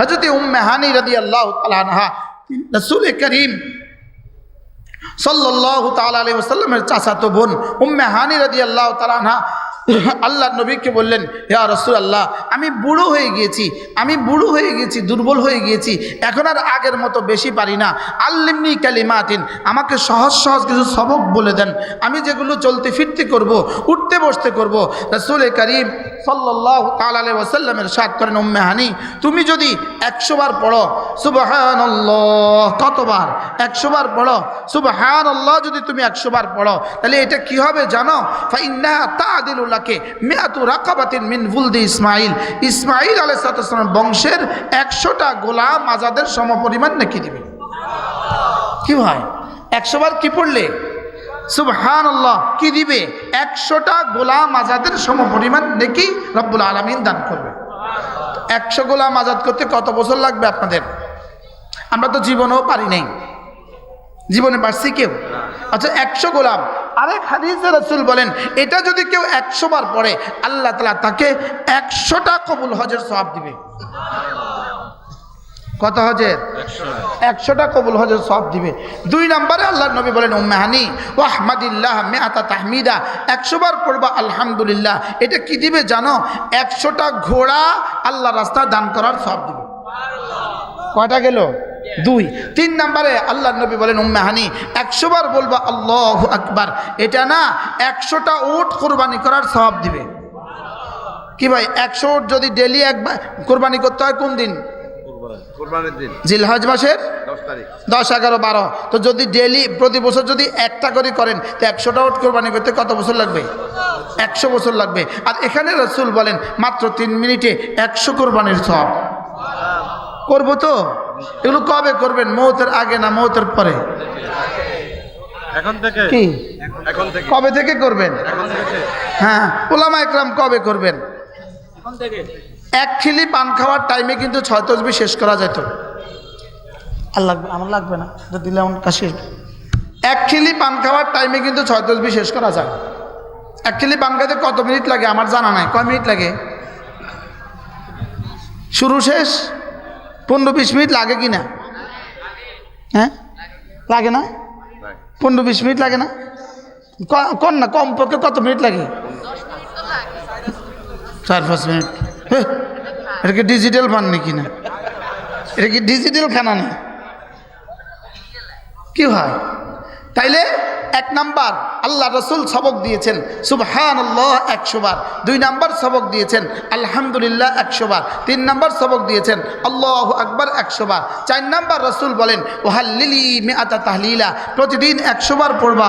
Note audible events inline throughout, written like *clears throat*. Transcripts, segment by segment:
হজরত উম্মে হানি রদি আল্লাহ তালানহা রসুল করিম সাল্লাহ তালা আলী ওসাল্লামের চাচাতো বোন উম্মে হানি রদি আল্লাহ তালানহা আল্লাহ নবীকে বললেন, ইয়া রসুল আল্লাহ আমি বুড়ো হয়ে গিয়েছি, আমি বুড়ো হয়ে গিয়েছি, দুর্বল হয়ে গিয়েছি, এখন আর আগের মতো বেশি পারি না। আল্লিমনি কালিমাতিন, আমাকে সহজ সহজ কিছু সবক বলে দেন। আমি যেগুলো চলতে ফিরতে করব, উঠতে বসতে করব। রসুল করিম সাল্লাহ তালে ওসাল্লামের সাত করেন উম্মে হানি। তুমি যদি একশো বার পড়ো সুবাহান কতবার? একশো বার পড়ো সুবাহান আল্লাহ যদি তুমি একশো বার পড়ো, তাহলে এটা কি হবে জানো? ফাইন্না তাদিলুল্লাহকে মেয়াতু রাকাবাতিন মিন বুলদি ইসমাইল ইসমাইল আলাইসালাম বংশের একশোটা গোলাম আজাদের সমপরিমাণ নাকি দিবে? কি ভাই? একশো বার কি পড়লে? সুবহান আল্লাহ কি দিবে? একশোটা গোলাম আজাদের সমপরিমাণ নাকি রব্বুল আলমিন দান করবে। একশো গোলাম আজাদ করতে কত বছর লাগবে আপনাদের? আমরা তো জীবনেও পারি নাই। জীবনে পারছি কেউ? আচ্ছা একশো গোলাম। আরেক হাদিসে রসুল বলেন, এটা যদি কেউ একশো বার পড়ে, আল্লাহ তালা তাকে একশোটা কবুল হজের সব দিবে। কত হজের? একশোটা কবুল হজের সব দিবে। দুই নম্বরে আল্লাহ নবী বলেন, উম্মাহানি ও আহমদিল্লাহ মেয়াতা তাহমিদা। একশো বার পড়বা, আলহামদুলিল্লাহ। এটা কি দিবে জানো? একশোটা ঘোড়া আল্লাহ রাস্তা দান করার সব দিবে। কয়টা গেল? দুই। তিন নম্বরে আল্লাহ নবী বলেন, উম্মাহানি, একশো বার বলবা, আল্লাহ আকবার। এটা না, একশোটা উট কোরবানি করার সব দিবে। কি ভাই, একশো উট যদি ডেলি একবার কোরবানি করতে হয় কোন দিন? জিলহজ মাসের দশ এগারো বারো। তো যদি ডেলি প্রতি বছর যদি একটা করে করেন তো একশোটা উট কোরবানি করতে কত বছর লাগবে? একশো বছর লাগবে। আর এখানে রসুল বলেন মাত্র তিন মিনিটে একশো কোরবানির সব করব তো? এগুলো কবে করবেন? মৌতের আগে না মৌতের পরে? এখন থেকে। কি? কবে থেকে করবেন? হ্যাঁ ওলামা একরাম কবে করবেন? এক খিলি পান খাওয়ার টাইমে কিন্তু ছয় তসবি শেষ করা যেত। আর লাগবে আমার লাগবে না দিলে আমার কাশি এক খিলি পান খাওয়ার টাইমে কিন্তু ছয় তসবি শেষ করা যায়। এক খিলি পান খাইতে কত মিনিট লাগে আমার জানা নাই কয় মিনিট লাগে? শুরু শেষ? পনেরো বিশ মিনিট লাগে কি না? হ্যাঁ? লাগে না? পনেরো বিশ মিনিট লাগে না? কন না কমপক্ষে কত মিনিট লাগে। চার পাঁচ মিনিট। হে, এটা কি ডিজিটাল পান নাকি না? এটা কি ডিজিটাল খানা নেই কি হয় তাইলে এক নাম্বার, আল্লাহ রসুল সবক দিয়েছেন সুবহান আল্লাহ একশো বার। দুই নাম্বার সবক দিয়েছেন, আলহামদুলিল্লাহ একশো বার। তিন নাম্বার সবক দিয়েছেন, আল্লাহ আকবার একশো বার। চার নাম্বার রসুল বলেন ওহাল্লিলি মে আতা তাহলিলা। প্রতিদিন একশো বার পড়বা।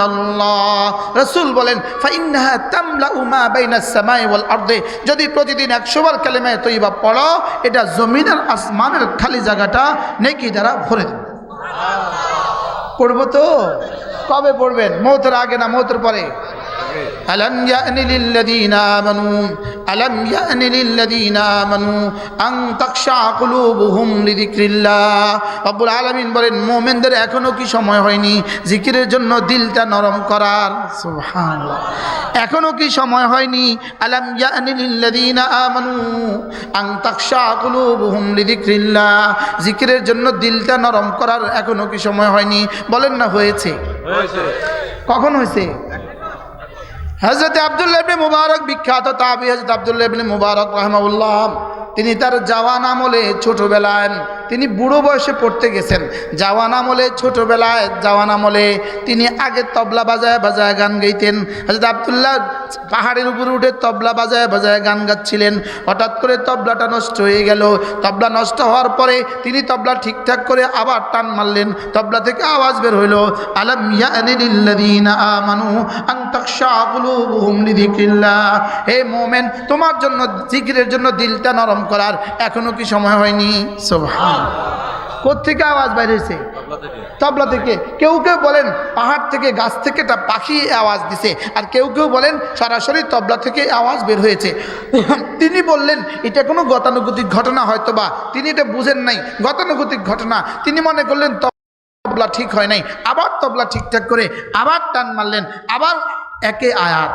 ইল্লাল্লাহ রসুল বলেন ফাইন্নাহা তামলাউ মা বাইনাস সামাই ওয়াল আরদে। যদি প্রতিদিন একশো বার কালেমায়ে তৈবা পড়ো এটা জমিন আর আসমানের খালি জায়গাটা নেকি দ্বারা ভরে দেবে। পড়ব তো? কবে পড়বেন? মৌতের আগে না মৌতের পরে? ألم يأن للذين آمنوا ألم يأن للذين آمنوا أن تخشع قلوبهم لذكر الله রব্বুল আলামিন বলেন মোমেনদের এখনো কি সময় হয়নি জিকিরের জন্য দিলটা নরম করার সুবহানাল্লাহ এখনো কি সময় হয়নি আলাম ইয়ানি লিল্লাযীনা আমানু আন তাখশা কুলুবুহুম লিযিকরিল্লাহ জিকিরের জন্য দিলটা নরম করার এখনো কি সময় হয়নি বলেন না হয়েছে হয়েছে কখন হয়েছে হজরত আবদুল্লাহ ইবনে মুবারক বিখ্যাত তাবি হজরত আবদুল্লাহ ইবনে মুবারক রহমাউল্লাহ তিনি তার জওয়ান আমলে ছোটোবেলায় তিনি বুড়ো বয়সে পড়তে গেছেন। জাওয়ান আমলে ছোটোবেলায় জাওয়ান আমলে তিনি আগে তবলা বাজায় বাজায় গান গাইতেন। হজরত আবদুল্লাহ পাহাড়ের উপরে উঠে তবলা বাজায় বাজায় গান গাচ্ছিলেন। হঠাৎ করে তবলাটা নষ্ট হয়ে গেল। তবলা নষ্ট হওয়ার পরে তিনি তবলা ঠিকঠাক করে আবার টান মারলেন। তবলা থেকে আওয়াজ বের হইল, আলম আমানু হে মুমিন, তোমার জন্য, জিকিরের জন্য দিলটা নরম করার এখনও কি সময় হয়নি? সুবহান কোত্থেকে আওয়াজ বাইর হয়েছে? তবলা থেকে। তবলা থেকে। কেউ কেউ বলেন পাহাড় থেকে গাছ থেকে একটা পাখি আওয়াজ দিছে। আর কেউ কেউ বলেন সরাসরি তবলা থেকে আওয়াজ বের হয়েছে। তিনি বললেন এটা কোনো গতানুগতিক ঘটনা হয়তো বা তিনি এটা বুঝেন নাই। গতানুগতিক ঘটনা। তিনি মনে করলেন তবলা ঠিক হয় নাই। আবার তবলা ঠিকঠাক করে আবার টান মারলেন। আবার একে আয়াত।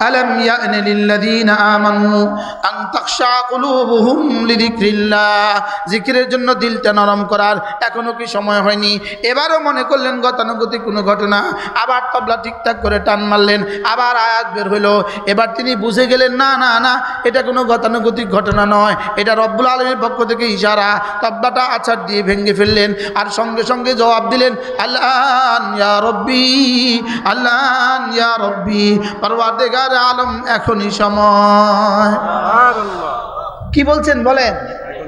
ألم يأن للذين آمنوا أن تخشع قلوبهم لذكر الله জিকিরের জন্য দিলটা নরম করার এখনো কি সময় হয়নি এবারও মনে করলেন গতানুগতিক কোনো ঘটনা আবার তবলা ঠিকঠাক করে টান মারলেন আবার আয়াত বের হইলো এবার তিনি বুঝে গেলেন না না না এটা কোনো গতানুগতিক ঘটনা নয় এটা রব্বুল আলমের পক্ষ থেকে ইশারা তবলাটা আছাড় দিয়ে ভেঙে ফেললেন আর সঙ্গে সঙ্গে জবাব দিলেন আল্লাহ ইয়া রব্বি আল্লাহ ইয়া রব্বি পরওয়ারদেগার আলম এখনই সময়। কি বলছেন বলেন?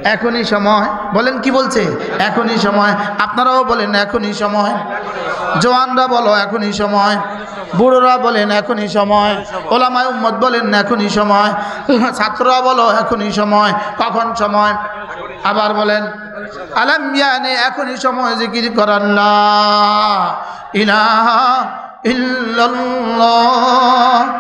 এখনই সময়। বলেন কি বলছে? এখনই সময়। আপনারাও বলেন এখনই সময়। জওয়ানরা বলো এখনই সময়। বুড়োরা বলেন এখনই সময়। ওলামায় উম্মত বলেন এখনই সময়। ছাত্ররা বলো এখনই সময়। কখন সময়? আবার বলেন আলাম ইয়ানে এখনই সময় যে জিকির করার লা ইলাহা ইল্লাল্লাহ।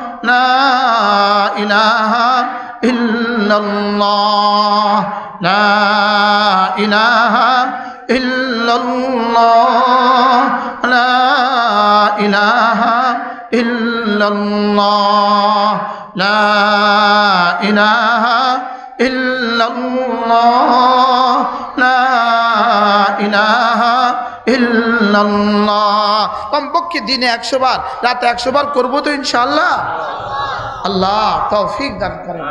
ইল্লাল্লাহ, লা ইলাহা ইল্লাল্লাহ কমপক্ষে দিনে একশো বার, রাতে একশো বার করব তো ইনশাল্লাহ আল্লাহ তৌফিক দান করেন।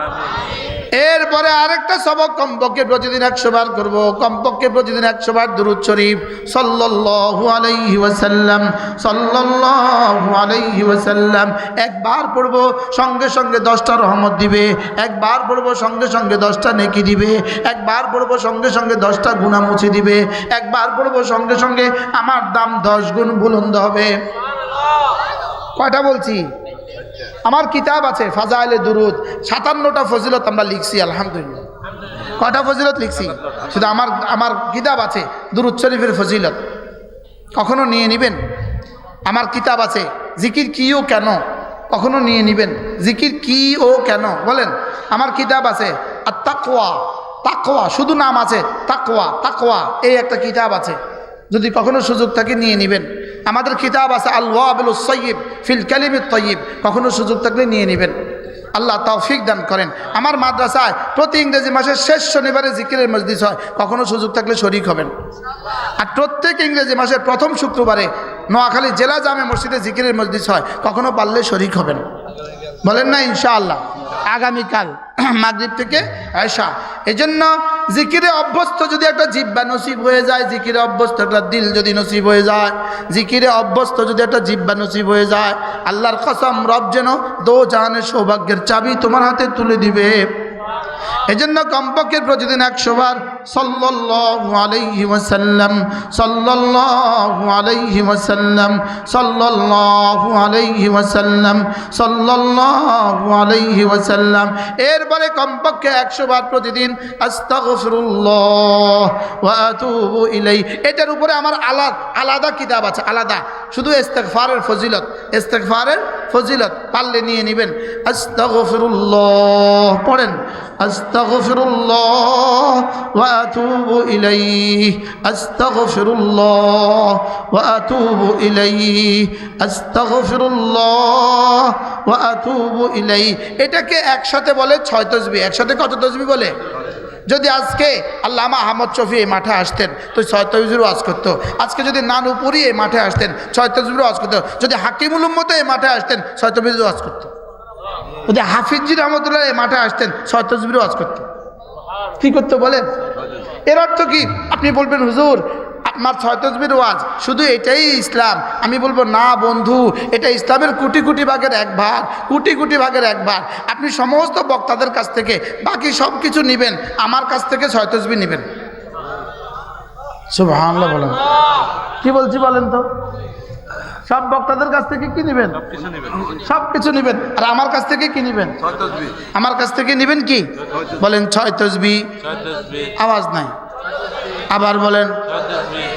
এরপরে আরেকটা সবক কমপক্ষে প্রতিদিন একশো বার করব। কমপক্ষে প্রতিদিন একশো বার দুরুদ শরীফ। সাল্লাল্লাহু আলাইহি ওয়াসাল্লাম সাল্লাল্লাহু আলাইহি ওয়াসাল্লাম। একবার পড়ব সঙ্গে সঙ্গে দশটা রহমত দিবে। একবার পড়ব সঙ্গে সঙ্গে দশটা নেকি দিবে। একবার পড়ব সঙ্গে সঙ্গে দশটা গুণা মুছে দিবে। একবার পড়ব সঙ্গে সঙ্গে আমার দাম দশ গুণ বুলন্দ হবে। কয়টা বলছি? আমার কিতাব আছে, ফাজাইলে দুরুদ, সাতান্নটা ফজিলত আমরা লিখছি, আলহামদুলিল্লাহ। কয়টা ফজিলত লিখছি? শুধু আমার আমার কিতাব আছে, দুরুদ শরীফের ফজিলত। কখনো নিয়ে নেবেন? আমার কিতাব আছে, জিকির কি ও কেন? কখনো নিয়ে নেবেন? জিকির কি ও কেন? বলেন। আমার কিতাব আছে আর তাকোয়া তাকোয়া শুধু নাম আছে তাকোয়া তাকোয়া এই একটা কিতাব আছে। যদি কখনো সুযোগ থাকে, নিয়ে নেবেন। আমাদের কিতাব আছে আল্লাহ ওয়াবিল সৈয়ব ফিল কালিম তৈয়ব। কখনো সুযোগ থাকলে নিয়ে নেবেন। আল্লাহ তৌফিক দান করেন। আমার মাদ্রাসায় প্রতি ইংরেজি মাসের শেষ শনিবারে জিকিরের মসজিদ হয়। কখনো সুযোগ থাকলে শরিক হবেন। আর প্রত্যেক ইংরেজি মাসের প্রথম শুক্রবারে নোয়াখালী জেলা জামে মসজিদে জিকিরের মসজিদ হয়। কখনো পারলে শরিক হবেন। বলেন না, ইনশাআল্লাহ। আগামীকাল *clears throat* মাগরিব থেকে আয়সা। এই জন্য জিকিরে অভ্যস্ত যদি একটা জিব্বা নসিব হয়ে যায়, জিকিরে অভ্যস্ত একটা দিল যদি নসিব হয়ে যায়, জিকিরে অভ্যস্ত যদি একটা জিব্বা নসিব হয়ে যায়, আল্লাহর কসম রব যেন দো জাহানের সৌভাগ্যের চাবি তোমার হাতে তুলে দিবে। এজন্য কমপক্ষে প্রতিদিন একশো বার সাল্লাল্লাহু আলাইহি ওয়াসাল্লাম এরপরে কমপক্ষে একশো বার প্রতিদিন ইলাই এটার উপরে আমার আলাদা আলাদা কিতাব আছে, আলাদা। শুধু ইস্তেগফারের ফজিলত, ইস্তেগফারের ফজিলত পারলে নিয়ে নেবেন। আস্তাগফিরুল্লাহ, পড়েন। আস্তাগফিরুল্লাহ ওয়া আতুবু ইলাইহি। আস্তাগফিরুল্লাহ ওয়া আতুবু ইলাইহি। আস্তাগফিরুল্লাহ ওয়া আতুবু ইলাইহি। এটাকে একসাথে বলে ছয় তসবি। একসাথে কত তসবি বলে? যদি আজকে আল্লামা আহমদ শফি এই মাঠে আসতেন, তো ছয় তসবির আজ করতো। আজকে যদি নানুপুরি এই মাঠে আসতেন, ছয় তসবির আজ করতো। যদি হাকিমুল উম্মত এই মাঠে আসতেন, ছয় তসবির আজ করতো। যদি হাফিজি রহমতুল্লাহ এই মাঠে আসতেন, ছয় তসবির ওয়াজ করতো। কি করতো বলেন? এর অর্থ কি? আপনি বলবেন, হুজুর আপনার ছয় তসবির ওয়াজ। শুধু এটাই ইসলাম। আমি বলব না বন্ধু এটা ইসলামের কোটি কোটি ভাগের এক ভাগ কোটি কোটি ভাগের এক ভাগ। আপনি সমস্ত বক্তাদের কাছ থেকে বাকি সব কিছু নেবেন আমার কাছ থেকে ছয় তসবি নেবেন। বলেন। কি বলছি বলেন তো? সব বক্তাদের কাছ থেকে কি নেবেন? সব কিছু নেবেন। আর আমার কাছ থেকে কি নেবেন? আমার কাছ থেকে নেবেন কি? বলেন ছয় তসবি আওয়াজ নাই। আবার বলেন,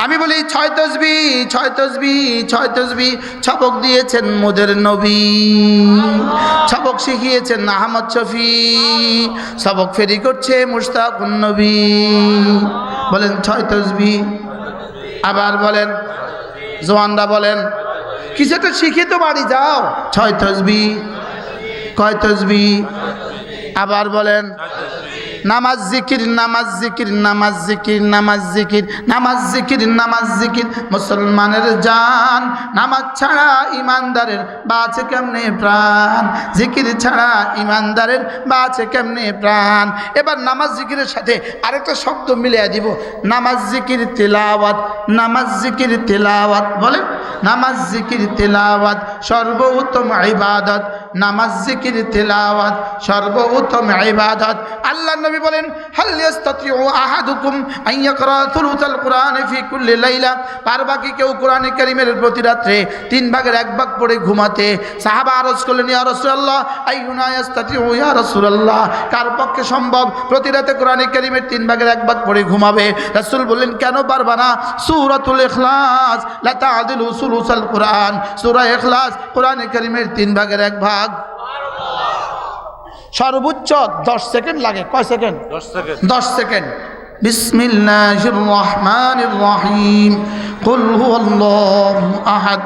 আমি বলি, ছয় তসবি ছয় তসবি ছয় তসবি, ছবক দিয়েছেন মোদের নবী। ছবক শিখিয়েছেন আহমদ শফি। সবক ফেরি করছে মুশতাক নবী। বলেন, ছয় তসবি। আবার বলেন, জোয়ানরা বলেন কিছু একটা শিখে তো বাড়ি, যাও। ছয় তসবি, কয় তসবি? আবার বলেন নামাজ জিকির নামাজ জিকির নামাজ জিকির নামাজ জিকির নামাজ জিকির নামাজ জিকির। মুসলমানের জান নামাজ ছাড়া ইমানদারের বাঁচে কেমনে প্রাণ? জিকির ছাড়া ইমানদারের বাঁচে কেমনে প্রাণ? এবার নামাজ জিকিরের সাথে আরেকটা শব্দ মিলিয়ে দিব। নামাজ জিকির, তেলাওয়াত, নামাজ জিকির, তেলাওয়াত বলে? নামাজ জিকির, তেলাওয়াত, সর্বোত্তম ইবাদত। নামাজ জিকির, তেলাওয়াত, সর্বোত্তম ইবাদত। আল্লাহ নবী বলেন কুল্লি লাইলা? পারবা কি কেউ কোরআনে প্রতি রাত্রে তিন ভাগের এক ভাগ পড়ে ঘুমাতে সাহাবা আরজ করলেন, ইয়া রাসূলুল্লাহ, আইয়ুনা ইয়া রাসূলুল্লাহ? কার পক্ষে সম্ভব? প্রতি রাতে কোরআনে কারীমের তিন ভাগের এক ভাগ পড়ে ঘুমাবে। রাসূল বললেন, কেন পারবা না? সূরাতুল ইখলাস, লা তা'দিলু সুলুসাল কোরআন। সূরা ইখলাস কোরআনে কারীমের তিন ভাগের এক ভাগ। সর্বোচ্চ দশ সেকেন্ড লাগে কয় সেকেন্ড দশ সেকেন্ড দশ সেকেন্ড বিসমিল্লাহির রহমানির রহিম কুল হুয়াল্লাহু আহাদ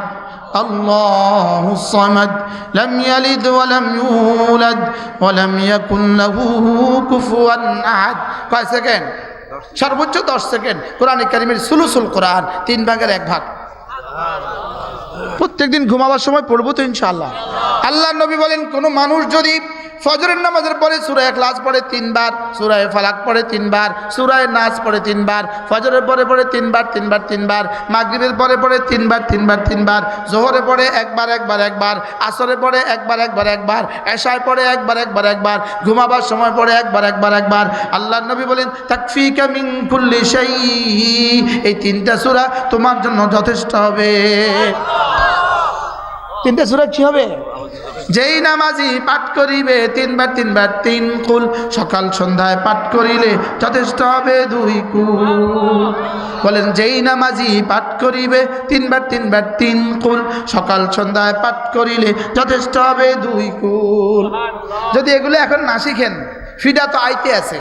الله الصمد لم يلد ولم يولد ولم يكن له كفوا احد কয় সেকেন্ড সর্বোচ্চ দশ সেকেন্ড কোরআন কারিমের সুলুসুল কোরআন তিন ভাগের এক ভাগ প্রত্যেকদিন ঘুমাবার সময় পড়বো তো ইনশাআল্লাহ আল্লাহ নবী বলেন কোনো মানুষ যদি ফজরের নামাজের পরে সুরায় ক্লাস পড়ে তিনবার সুরায় ফালাক পড়ে তিনবার সুরায় নাচ পড়ে তিনবার, ফজরের পরে পড়ে তিনবার তিনবার তিনবার, মাগরিবের পরে পড়ে তিনবার তিনবার তিনবার, জোহরে পড়ে একবার একবার একবার, আসরে পড়ে একবার একবার একবার, এশায় পড়ে একবার একবার একবার, ঘুমাবার সময় পড়ে একবার একবার একবার আল্লাহ নবী বলেন, তাকফিকা মিন কুল্লি শাই এই তিনটা সূরা তোমার জন্য যথেষ্ট হবে। তিনটা সুরা কি হবে? যেই নামাজি পাঠ করিবে, তিনবার তিনবার তিন কুল, সকাল সন্ধ্যায় পাঠ করিলে যথেষ্ট হবে দুই কুল। বলেন, যেই নামাজি পাঠ করিবে, তিনবার তিনবার তিন কুল, সকাল সন্ধ্যায় পাঠ করিলে যথেষ্ট হবে দুই কুল। যদি এগুলো এখন না শিখেন, ফিডা তো আইতে আছে।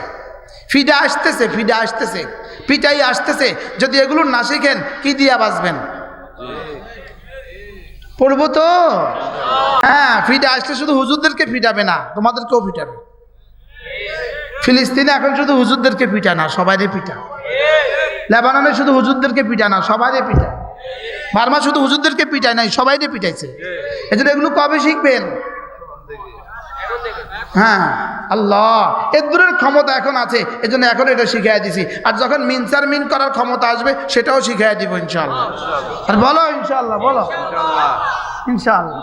ফিডা আসতেছে ফিডা আসতেছে, পিটাই আসতেছে। যদি এগুলো না শিখেন, কি দিয়া বাঁচবেন? পড়ব তো? হ্যাঁ ফিটা আসলে শুধু হুজুরদেরকে ফিটাবে না, তোমাদেরকেও ফিটাবে ফিলিস্তিনে এখন শুধু হুজুরদেরকে পিটা না, সবাইরে পিটা লেবাননে শুধু হুজুরদেরকে পিটা না, সবাইরে পিটা বার্মা শুধু হুজুরদেরকে পিটায় নাই, সবাইরে পিটাইছে। এজন্য এগুলো কবে শিখবেন? হ্যাঁ। আল্লাহ এর দূরের ক্ষমতা এখন আছে এজন্য এখন এটা শিখাই দিছি। আর যখন মিনসার মিন করার ক্ষমতা আসবে সেটাও শিখাই দিব ইনশাল্লাহ আর বলো ইনশাল্লাহ বলো। ইনশাল্লাহ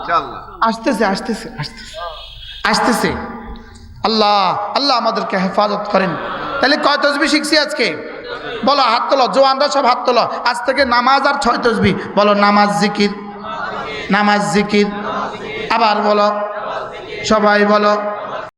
আসতেছে আসতেছে আসতেছে। আসতেছে। আল্লাহ আল্লাহ আমাদেরকে হেফাজত করেন। তাহলে কয় তসবি শিখছি আজকে? বলো হাত তোলো জোয়ানরা সব হাত তোলো। আজ থেকে নামাজ আর ছয় তসবি। বলো নামাজ জিকির নামাজ জিকির। আবার বলো সবাই বলো।